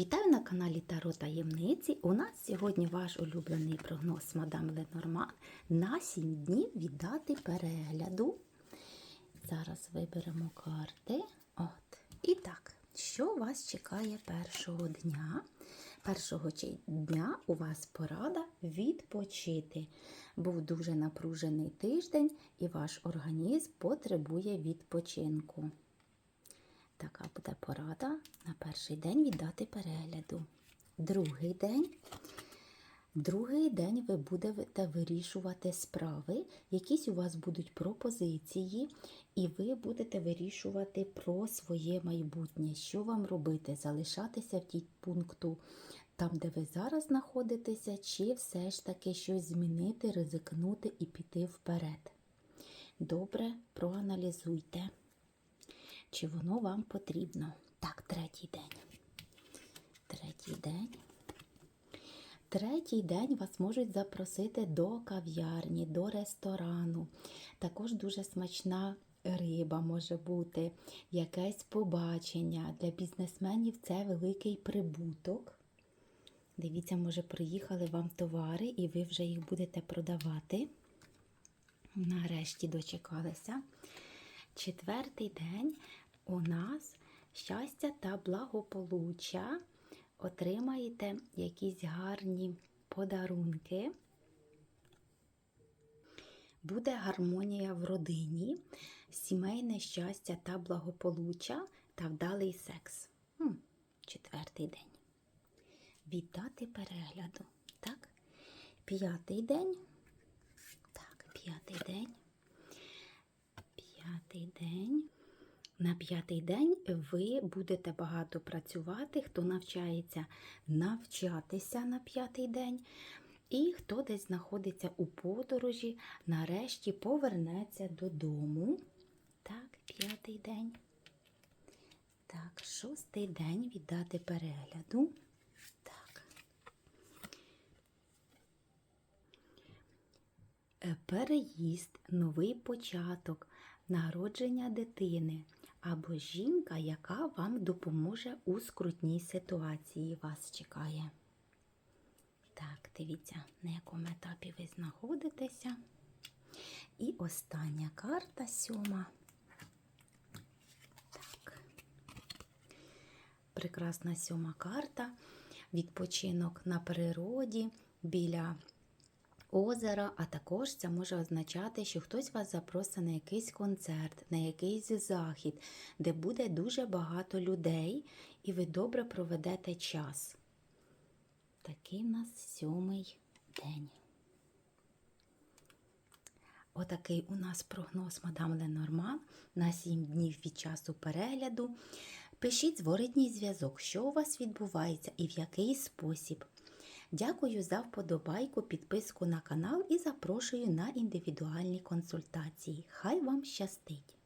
Вітаю на каналі Таро Таємниці. У нас сьогодні ваш улюблений прогноз мадам Ленорман на 7 днів від дати перегляду. Зараз виберемо карти. От. І так, що вас чекає першого дня? Першого дня у вас порада відпочити. Був дуже напружений тиждень, і ваш організм потребує відпочинку. Така буде порада на перший день віддати перегляду. Другий день. Другий день ви будете вирішувати справи, якісь у вас будуть пропозиції, і ви будете вирішувати про своє майбутнє, що вам робити, залишатися в тій пункту там, де ви зараз знаходитеся, чи все ж таки щось змінити, ризикнути і піти вперед. Добре, проаналізуйте чи воно вам потрібно. Так, третій день. Третій день. Третій день вас можуть запросити до кав'ярні, до ресторану. Також дуже смачна риба може бути, якесь побачення. Для бізнесменів це великий прибуток. Дивіться, може, приїхали вам товари, і ви вже їх будете продавати. Нарешті дочекалися. Четвертий день у нас щастя та благополуччя. Отримаєте якісь гарні подарунки. Буде гармонія в родині, сімейне щастя та благополуччя та вдалий секс. Хм, четвертий день. Віддати перегляду. Так? П'ятий день. Так, п'ятий день. П'ятий день. На п'ятий день ви будете багато працювати, хто навчається навчатися на п'ятий день, і хто десь знаходиться у подорожі, нарешті повернеться додому. Так, п'ятий день. Так, шостий день віддати перегляду. Так. Е, Переїзд, новий початок, народження дитини або жінка, яка вам допоможе у скрутній ситуації, вас чекає. Так, дивіться, на якому етапі ви знаходитеся. І остання карта сьома. Так. Прекрасна сьома карта. Відпочинок на природі біля озера, а також це може означати, що хтось вас запросить на якийсь концерт, на якийсь захід, де буде дуже багато людей, і ви добре проведете час. Такий в нас сьомий день. Отакий у нас прогноз мадам Ленорман на 7 днів від часу перегляду. Пишіть зворотній зв'язок, що у вас відбувається і в який спосіб. Дякую за вподобайку, підписку на канал і запрошую на індивідуальні консультації. Хай вам щастить!